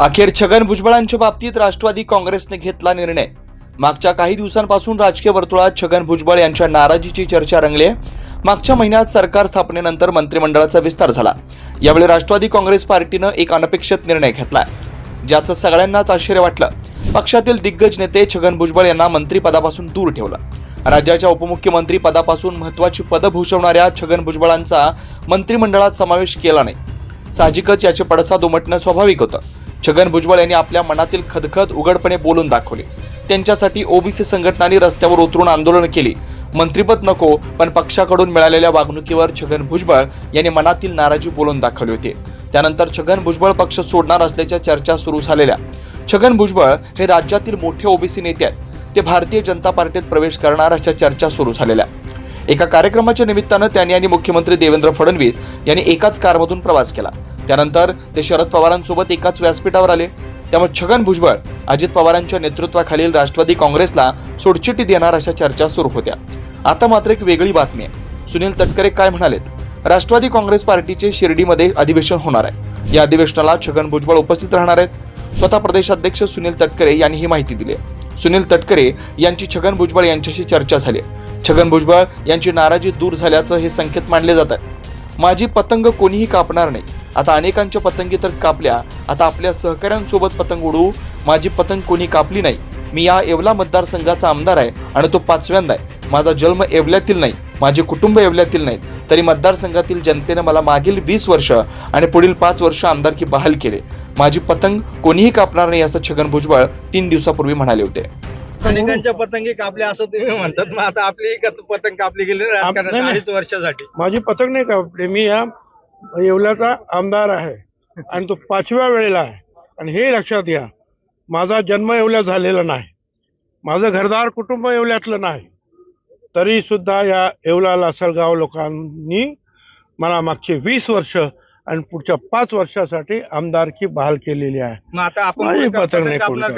अखेर छगन भुजबळांच्या बाबतीत राष्ट्रवादी काँग्रेसने घेतला निर्णय. मागच्या काही दिवसांपासून राजकीय वर्तुळात छगन भुजबळ यांच्या नाराजीची चर्चा रंगली आहे. मागच्या महिन्यात सरकार स्थापनेनंतर मंत्रिमंडळाचा विस्तार झाला. यावेळी राष्ट्रवादी काँग्रेस पार्टीनं एक अनपेक्षित निर्णय घेतला ज्याचं सगळ्यांनाच आश्चर्य वाटलं. पक्षातील दिग्गज नेते छगन भुजबळ यांना मंत्रिपदापासून दूर ठेवलं. राज्याच्या उपमुख्यमंत्री पदापासून महत्वाची पदं भूषवणाऱ्या छगन भुजबळांचा मंत्रिमंडळात समावेश केला नाही. साहजिकच याचे पडसाद उमटणं स्वाभाविक होतं. छगन भुजबळ यांनी आपल्या मनातील खदखद उघडपणे बोलून दाखवली. त्यांच्यासाठी ओबीसी संघटनांनी रस्त्यावर उतरून आंदोलन केली. मंत्रिपद नको पण पक्षाकडून मिळालेल्या वागणुकीवर छगन भुजबळ यांनी मनातील नाराजी बोलून दाखवली होती. त्यानंतर छगन भुजबळ पक्ष सोडणार असल्याच्या चर्चा सुरू झालेल्या. छगन भुजबळ हे राज्यातील मोठे ओबीसी नेते आहेत. ते भारतीय जनता पार्टीत प्रवेश करणार अशा चर्चा सुरू झालेल्या. एका कार्यक्रमाच्या निमित्तानं त्यांनी आणि मुख्यमंत्री देवेंद्र फडणवीस यांनी एकाच कारमधून प्रवास केला. त्यानंतर ते शरद पवारांसोबत एकाच व्यासपीठावर आले. त्यामुळे छगन भुजबळ अजित पवारांच्या नेतृत्वाखालील राष्ट्रवादी काँग्रेसला सोडचिटी देणार अशा चर्चा सुरू होत्या. आता मात्र एक वेगळी बातमी आहे. सुनील तटकरे काय म्हणालेत? राष्ट्रवादी काँग्रेस पार्टीचे शिर्डीमध्ये अधिवेशन होणार आहे. या अधिवेशनाला छगन भुजबळ उपस्थित राहणार आहेत. स्वतः प्रदेशाध्यक्ष सुनील तटकरे यांनी ही माहिती दिली सुनील तटकरे यांची छगन भुजबळ यांच्याशी चर्चा झाली छगन भुजबळ यांची नाराजी दूर झाल्याचं हे संकेत मानले जात आहे. माझी पतंग कोणीही कापणार नाही. आता अनेकांच्या पतंगी तर कापल्या. आता आपल्या सहकाऱ्यांसोबत पतंग उडवू. माझी पतंग कोणी कापली नाही. मी या येवला मतदारसंघाचा आमदार आहे आणि तो पाचव्यांदा आहे. माझा जन्म येवल्यातील नाही. माझे कुटुंब येवल्यातील नाहीत. तरी मतदारसंघातील जनतेनं मला मागील वीस वर्ष आणि पुढील पाच वर्ष आमदारकी बहाल केले. माझी पतंग कोणीही कापणार नाही असं छगन भुजबळ तीन दिवसापूर्वी म्हणाले होते. अनेकांच्या पतंगी कापल्या असं तुम्ही म्हणतात. मग आता आपली एक पतंग कापली गेली राजकारणात वर्षासाठी. माझी पतंग नाही कापली. मी या येवल्याचा आमदार आहे. आणि तो पाचव्या वेळेला आहे. आणि हे लक्षात घ्या माझा जन्म येवल्यात झालेला नाही. माझं घरदार कुटुंब येवल्यातलं नाही. तरी सुद्धा या येवला लासलगाव लोकांनी मला मागचे वीस वर्ष आणि पुढच्या पाच वर्षासाठी आमदारकी बहाल केलेली आहे.